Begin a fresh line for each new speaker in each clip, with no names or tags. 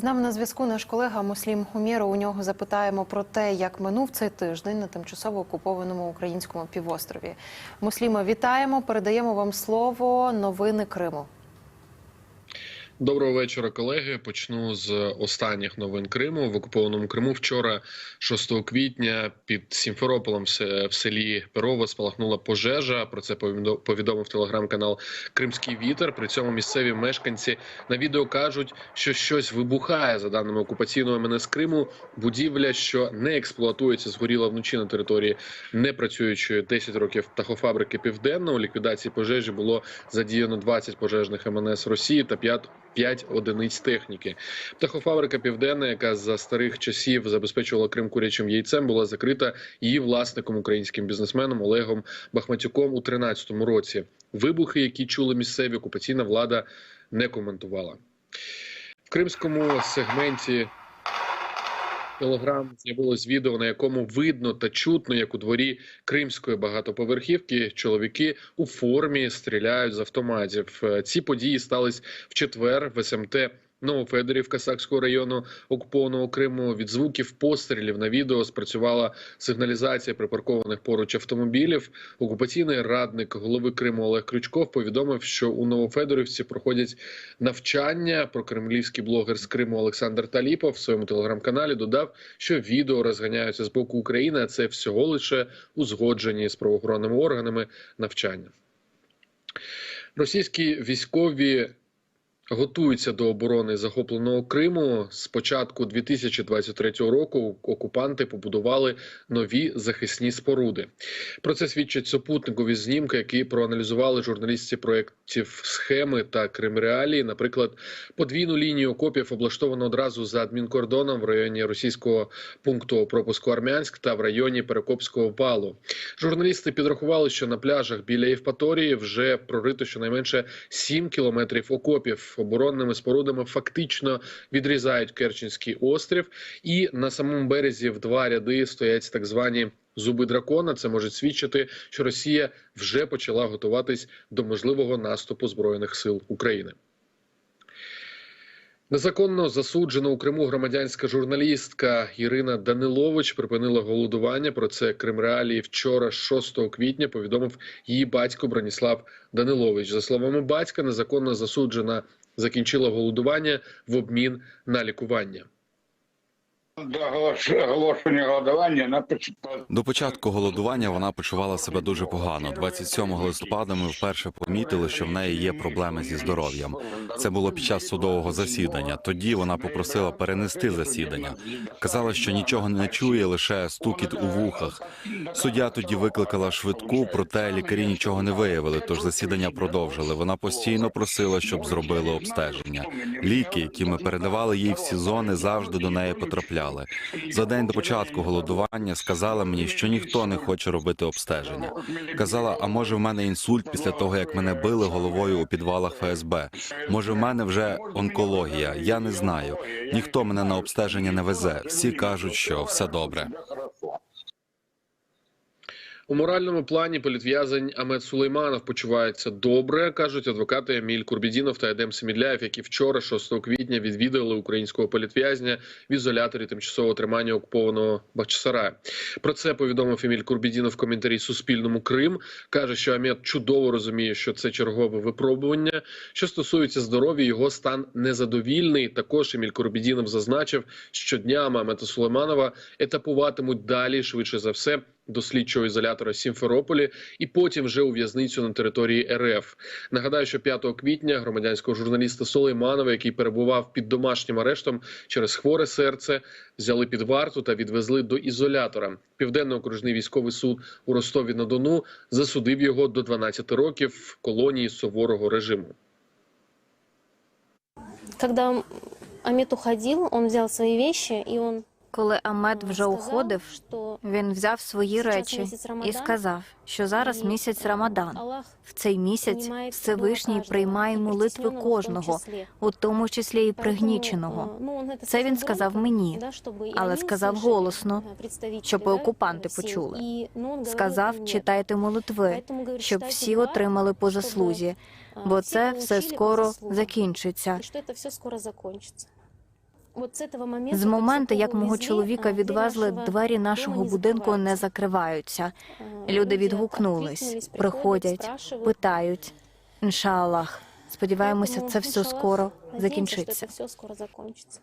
З нами на зв'язку наш колега Муслім Хуміро. У нього запитаємо про те, як минув цей тиждень на тимчасово окупованому українському півострові. Мусліма, вітаємо. Передаємо вам слово. Новини Криму.
Доброго вечора, колеги. Почну з останніх новин Криму в окупованому Криму. Вчора, 6 квітня, під Сімферополем в селі Перово спалахнула пожежа. Про це повідо- повідомив телеграм-канал Кримський Вітер. При цьому місцеві мешканці на відео кажуть, що щось вибухає. За даними окупаційного МНС Криму, будівля, що не експлуатується, згоріла вночі на території непрацюючої 10 років птахофабрики Південна. У ліквідації пожежі було задіяно 20 пожежних МНС Росії та 5 5 одиниць техніки. Птахофабрика Південна, яка за старих часів забезпечувала Крим курячим яйцем, була закрита її власником, українським бізнесменом Олегом Бахматюком у 13-му році. Вибухи, які чули місцеві, окупаційна влада не коментувала. В кримському сегменті Телеграм з'явилось відео, на якому видно та чутно, як у дворі кримської багатоповерхівки чоловіки у формі стріляють з автоматів. Е, Ці події стались в четвер в СМТ Новофедорівка Сакського району окупованого Криму. Від звуків пострілів на відео спрацювала сигналізація припаркованих поруч автомобілів. Окупаційний радник голови Криму Олег Крючков повідомив, що у Новофедорівці проходять навчання. Про кремлівський блогер з Криму Олександр Таліпов в своєму телеграм-каналі додав, що відео розганяються з боку України. а Це всього лише узгоджені з правоохоронними органами навчання. Російські військові готуються до оборони захопленого Криму. З початку 2023 року окупанти побудували нові захисні споруди. Про це свідчать супутникові знімки, які проаналізували журналісти проєктів схеми та Кримреалії. Наприклад, подвійну лінію окопів облаштовано одразу за адмінкордоном в районі російського пункту пропуску Армянськ та в районі Перекопського валу. Журналісти підрахували, що на пляжах біля Євпаторії вже прорито щонайменше 7 кілометрів окопів. Оборонними спорудами фактично відрізають Керченський острів, і на самому березі в два ряди стоять так звані. Зуби дракона це може свідчити, що Росія вже почала готуватись до можливого наступу збройних сил України. Незаконно засуджена у Криму громадянська журналістка Ірина Данилович припинила голодування. Про це Кримреалії вчора, 6 квітня, повідомив її батько Броніслав Данилович. За словами батька, незаконно засуджена закінчила голодування в обмін на лікування.
До оголош- оголошення голодування
До початку голодування вона почувала себе дуже погано. 27 листопада ми вперше помітили, що в неї є проблеми зі здоров'ям. Це було під час судового засідання. Тоді вона попросила перенести засідання. Казала, що нічого не чує, лише стукіт у вухах. Суддя тоді викликала швидку, проте лікарі нічого не виявили. Тож засідання продовжили. Вона постійно просила, щоб зробили обстеження. Ліки, які ми передавали їй в сезони, завжди до неї потрапляли. За день до початку голодування сказала мені, що ніхто не хоче робити обстеження. Казала, а може в мене інсульт після того, як мене били головою у підвалах ФСБ. Може, в мене вже онкологія. Я не знаю. Ніхто мене на обстеження не везе. Всі кажуть, що все добре.
У моральному плані політв'язень Амет Сулейманов почувається добре, кажуть адвокати Еміль Курбідінов та Едем Семідляєв, які вчора, 6 квітня, відвідали українського політв'язня в ізоляторі тимчасового тримання окупованого Бахчисарая. Про це повідомив Еміль Курбідінов в коментарі Суспільному Крим. каже, що Амет чудово розуміє, що це чергове випробування. Що стосується здоров'я, його стан незадовільний. Також Еміль Курбідінов зазначив, що днями Амета Сулейманова етапуватимуть далі, швидше за все до слідчого ізолятора Сімферополі і потім вже у в'язницю на території РФ. Нагадаю, що 5 квітня громадянського журналіста Сулейманова, який перебував під домашнім арештом через хворе серце, взяли під варту та відвезли до ізолятора. Південний окружний військовий суд у Ростові на Дону засудив його до 12 років в колонії суворого режиму.
Когда Амет уходил, он взял свои вещи и он
Коли Амед вже
сказав,
уходив,
що
він взяв свої
Зараз
речі
місяць
і
Рамадан,
сказав, що зараз
і
місяць Рамадан.
Аллах
В цей місяць
приймає
Всевишній
кожного,
приймає
і
молитви
притісненого в тому
кожного,
числі.
у тому числі і
Поэтому,
пригніченого.
е, ну, он це
Це він
сказав
сказав
громко,
мені,
да, щоб і
але
вони
сказав
услышали,
голосно,
е, представителі,
щоб і
да,
окупанти
сил.
почули.
І, ну, он говорив
Сказав,
мені,
читайте молитви,
поэтому, говорить,
щоб
читайте
всі
дua,
отримали по
щоб,
заслузі,
е,
бо
всі
це все
получили по
скоро
заслугам.
закінчиться. З
как
моменту,
всё
як мого
повезли,
чоловіка
а, двери
відвезли,
нашего
двері
дома
нашого
не
будинку не
закриваються.
закриваються.
А,
Люди відгукнулись,
відгукнулись,
приходять,
спрашивают.
питають. Іншаллах. Сподіваємося,
Поэтому,
це все
иншаллах,
скоро
надеемся,
закінчиться.
Что это все скоро закончится.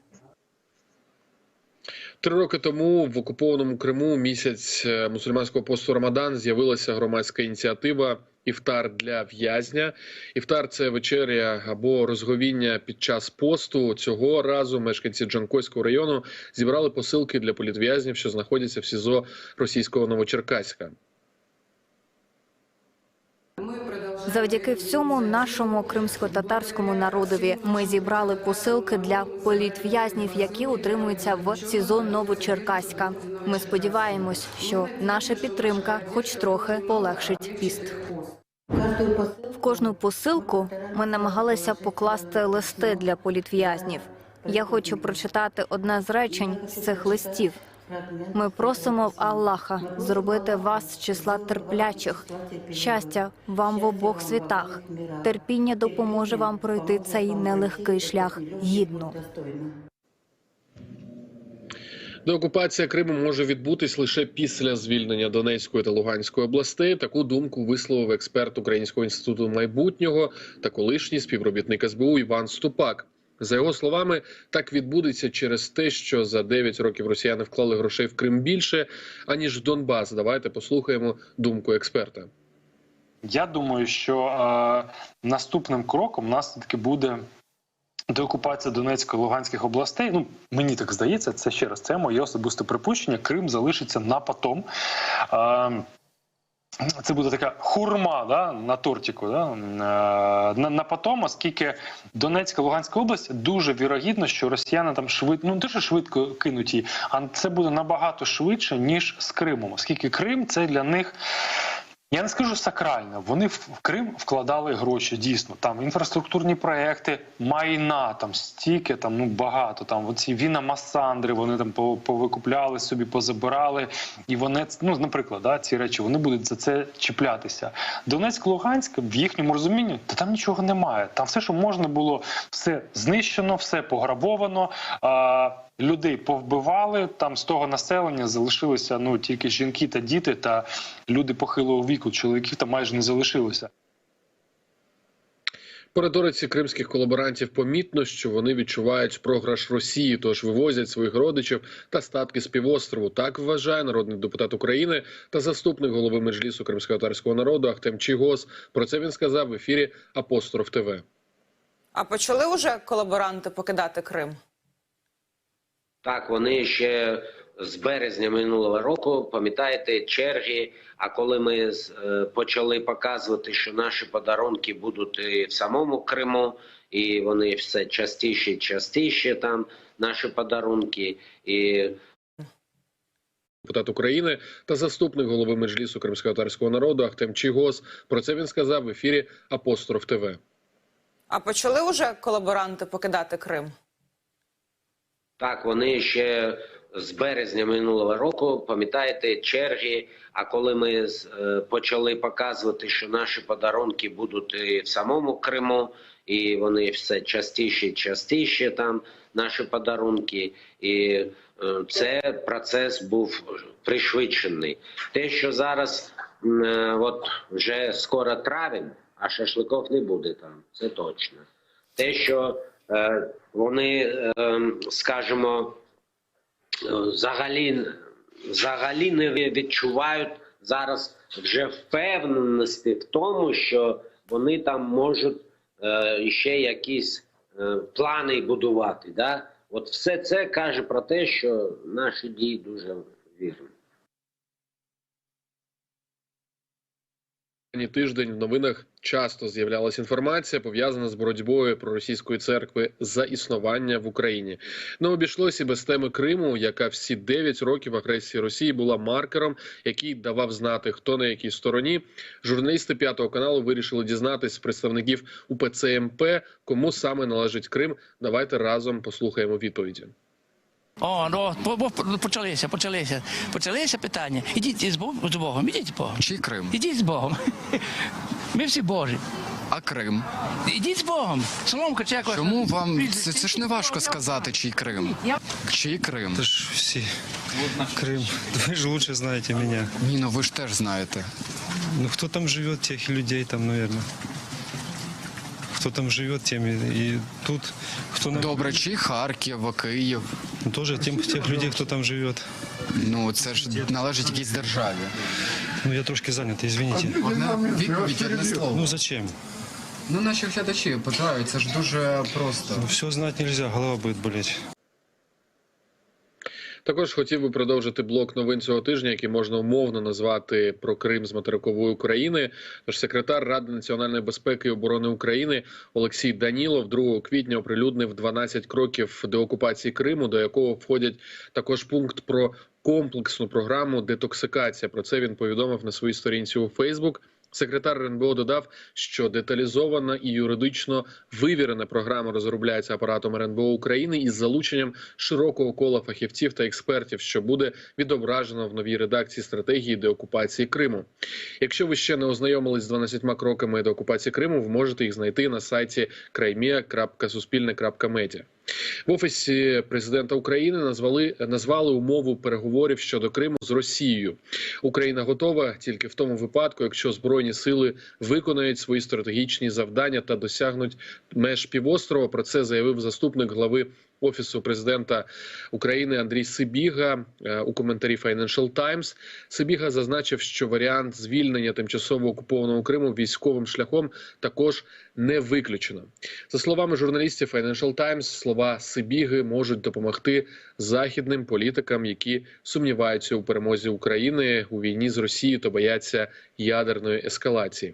Три роки тому в окупованому Криму місяць е, мусульманського посту Рамадан з'явилася громадська ініціатива Іфтар для в'язня. Іфтар це вечеря або розговіння під час посту. Цього разу мешканці Джанкойського району зібрали посилки для політв'язнів, що знаходяться в СІЗО російського Новочеркаська.
Завдяки всьому нашому кримсько-татарському народові ми зібрали посилки для політв'язнів, які утримуються в СІЗО Новочеркаська. Ми сподіваємось, що наша підтримка, хоч трохи, полегшить піст. В кожну посилку ми намагалися покласти листи для політв'язнів. Я хочу прочитати одне з речень з цих листів. Ми просимо в Аллаха зробити вас з числа терплячих. Щастя вам в обох світах. Терпіння допоможе вам пройти цей нелегкий шлях гідно.
Деокупація Криму може відбутись лише після звільнення Донецької та Луганської областей. Таку думку висловив експерт Українського інституту майбутнього та колишній співробітник СБУ Іван Ступак. За його словами, так відбудеться через те, що за 9 років росіяни вклали грошей в Крим більше аніж в Донбас. Давайте послухаємо думку експерта.
Я думаю, що е, наступним кроком у нас таки буде деокупація Донецької Луганських областей. Ну мені так здається, це ще раз це моє особисте припущення. Крим залишиться на потом. Е, це буде така хурма да, на тортику. Да, е, на, на потом, оскільки Донецька Луганська область дуже вірогідно, що росіяни там швидко, ну те, швидко кинуть її, а це буде набагато швидше, ніж з Кримом, оскільки Крим це для них. Я не скажу сакрально. Вони в Крим вкладали гроші. Дійсно, там інфраструктурні проекти, майна там стільки, там ну багато. Там оці віна масандри, вони там повикупляли собі, позабирали. І вони ну, наприклад, да, ці речі вони будуть за це чіплятися. Донецьк, Луганськ в їхньому розумінні, та там нічого немає. Там все, що можна було, все знищено, все пограбовано. А, людей повбивали. Там з того населення залишилися ну тільки жінки та діти, та люди похилого віку. Чоловіків там майже не залишилося.
По риториці кримських колаборантів помітно, що вони відчувають програш Росії, тож вивозять своїх родичів та статки з півострову. Так вважає народний депутат України та заступник голови меджлісу кримсько-татарського народу Ахтем Чігос. Про це він сказав в ефірі Апостроф ТВ.
А почали вже колаборанти покидати Крим?
Так, вони ще з березня минулого року, пам'ятаєте, черги. А коли ми е, почали показувати, що наші подарунки будуть і в самому Криму, і вони все частіше і частіше там наші подарунки, і
Депутат України та заступник голови меджлісу кримсько-татарського народу Ахтем Чігос. Про це він сказав в ефірі Апостроф ТВ.
А почали вже колаборанти покидати Крим?
Так, вони ще з березня минулого року, пам'ятаєте, черги. А коли ми е, почали показувати, що наші подарунки будуть і в самому Криму, і вони все частіше частіше там наші подарунки, і е, це процес був пришвидшений. Те, що зараз е, от вже скоро травень, а шашликов не буде там, це точно. Те, що вони, е, скажімо, е, взагалі, взагалі не відчувають зараз вже впевненості в тому, що вони там можуть е, ще якісь е, плани будувати. Да? От все це каже про те, що наші дії дуже вірні.
Останній тиждень в новинах часто з'являлася інформація пов'язана з боротьбою проросійської церкви за існування в Україні. Не обійшлося без теми Криму, яка всі 9 років агресії Росії була маркером, який давав знати, хто на якій стороні. Журналісти п'ятого каналу вирішили дізнатись представників УПЦ МП, кому саме належить Крим. Давайте разом послухаємо відповіді.
О, ну по- по- почалися, почалися. Почалися питання. Ідіть з Богом, з Богом, ідіть з Богом.
Чий Крим?
Ідіть з Богом. Ми всі Божі.
А Крим?
Ідіть з Богом. Соломка чи як вас?
Чому вам це, це ж не важко сказати, чий Крим?
Я-
Чий Крим?
Это ж все. Крым. Вы же лучше знаете меня.
Ні, ну ви ж теж знаєте.
Ну, кто там живет, тех и людей там, наверное. Кто там живет, тем и, и тут. Кто нам...
Добре, чий Харків, Київ?
Ну, Тоже тем, тех людей, кто там живет.
Ну це ж належить якійсь державі.
Ну, я трошки занят, извините.
Одна відповідь, одне слово.
Ну, зачем?
Ну наші глядачі питають, це ж дуже просто.
Ну, все знать нельзя, голова будет болеть.
Також хотів би продовжити блок новин цього тижня, який можна умовно назвати про Крим з материкової України. Тож секретар Ради національної безпеки і оборони України Олексій Данілов 2 квітня оприлюднив 12 кроків деокупації Криму, до якого входять також пункт про комплексну програму детоксикація. Про це він повідомив на своїй сторінці у Фейсбук. Секретар РНБО додав, що деталізована і юридично вивірена програма розробляється апаратом РНБО України із залученням широкого кола фахівців та експертів, що буде відображено в новій редакції стратегії деокупації Криму. Якщо ви ще не ознайомились з 12 кроками деокупації Криму, ви можете їх знайти на сайті kraimia.suspilne.media. В офісі президента України назвали назвали умову переговорів щодо Криму з Росією. Україна готова тільки в тому випадку, якщо збройні сили виконають свої стратегічні завдання та досягнуть меж півострова. Про це заявив заступник глави офісу президента України Андрій Сибіга е, у коментарі Financial Times. Сибіга зазначив, що варіант звільнення тимчасово окупованого Криму військовим шляхом також не виключено. За словами журналістів Financial Times, слова Сибіги можуть допомогти західним політикам, які сумніваються у перемозі України у війні з Росією та бояться ядерної ескалації.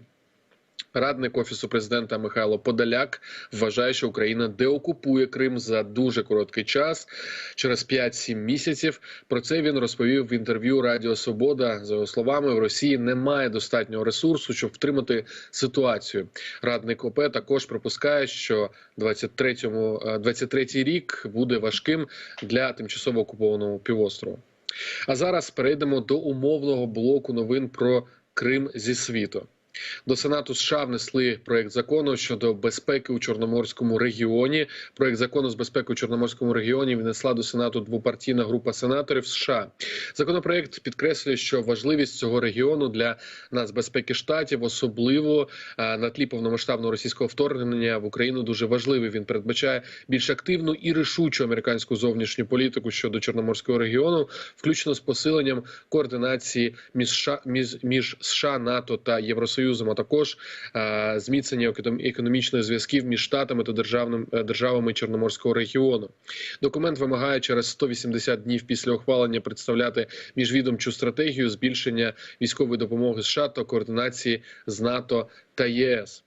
Радник офісу президента Михайло Подоляк вважає, що Україна деокупує Крим за дуже короткий час, через 5-7 місяців. Про це він розповів в інтерв'ю Радіо Свобода. За його словами, в Росії немає достатнього ресурсу, щоб втримати ситуацію. Радник ОП також припускає, що 23-му, е, 23-й рік буде важким для тимчасово окупованого півострова. А зараз перейдемо до умовного блоку новин про Крим зі світу. До Сенату США внесли проект закону щодо безпеки у Чорноморському регіоні. Проект закону з безпеки у Чорноморському регіоні внесла до Сенату двопартійна група сенаторів США. Законопроект підкреслює, що важливість цього регіону для нацбезпеки штатів, особливо е, на тлі повномасштабного російського вторгнення в Україну, дуже важливий. Він передбачає більш активну і рішучу американську зовнішню політику щодо Чорноморського регіону, включно з посиленням координації між США, між, між США, НАТО та Євросоюзом, а також е, зміцнення економ- економічних зв'язків між штатами та державним е, державами Чорноморського регіону. Документ вимагає через 180 днів після ухвалення представляти міжвідомчу стратегію збільшення військової допомоги США та координації з НАТО та ЄС.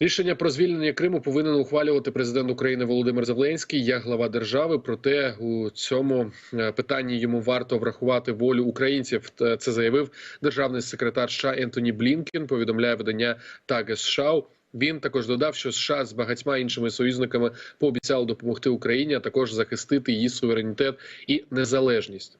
Рішення про звільнення Криму повинен ухвалювати президент України Володимир Зеленський як глава держави. Проте у цьому е, питанні йому варто врахувати волю українців. Це заявив державний секретар США Ентоні Блінкен. Повідомляє видання Таге США. Він також додав, що США з багатьма іншими союзниками пообіцяли допомогти Україні, а також захистити її суверенітет і незалежність.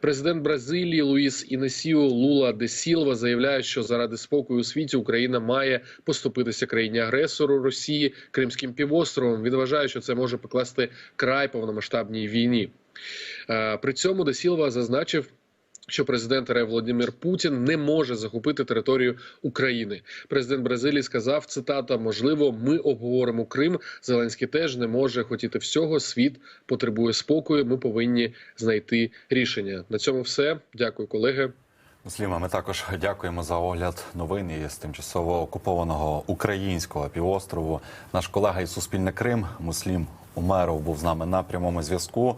Президент Бразилії Луїс Інесіо Лула де Сілва заявляє, що заради спокою у світі Україна має поступитися країні агресору Росії Кримським півостровом. Він вважає, що це може покласти край повномасштабній війні. Е, При цьому де Сілва зазначив. Що президент РФ Володимир Путін не може захопити територію України. Президент Бразилії сказав цитата: можливо, ми обговоримо Крим. Зеленський теж не може хотіти всього. Світ потребує спокою. Ми повинні знайти рішення. На цьому все. Дякую, колеги.
Мусліма, ми також дякуємо за огляд новин із тимчасово окупованого українського півострову. Наш колега із Суспільне Крим Муслім Умеров був з нами на прямому зв'язку.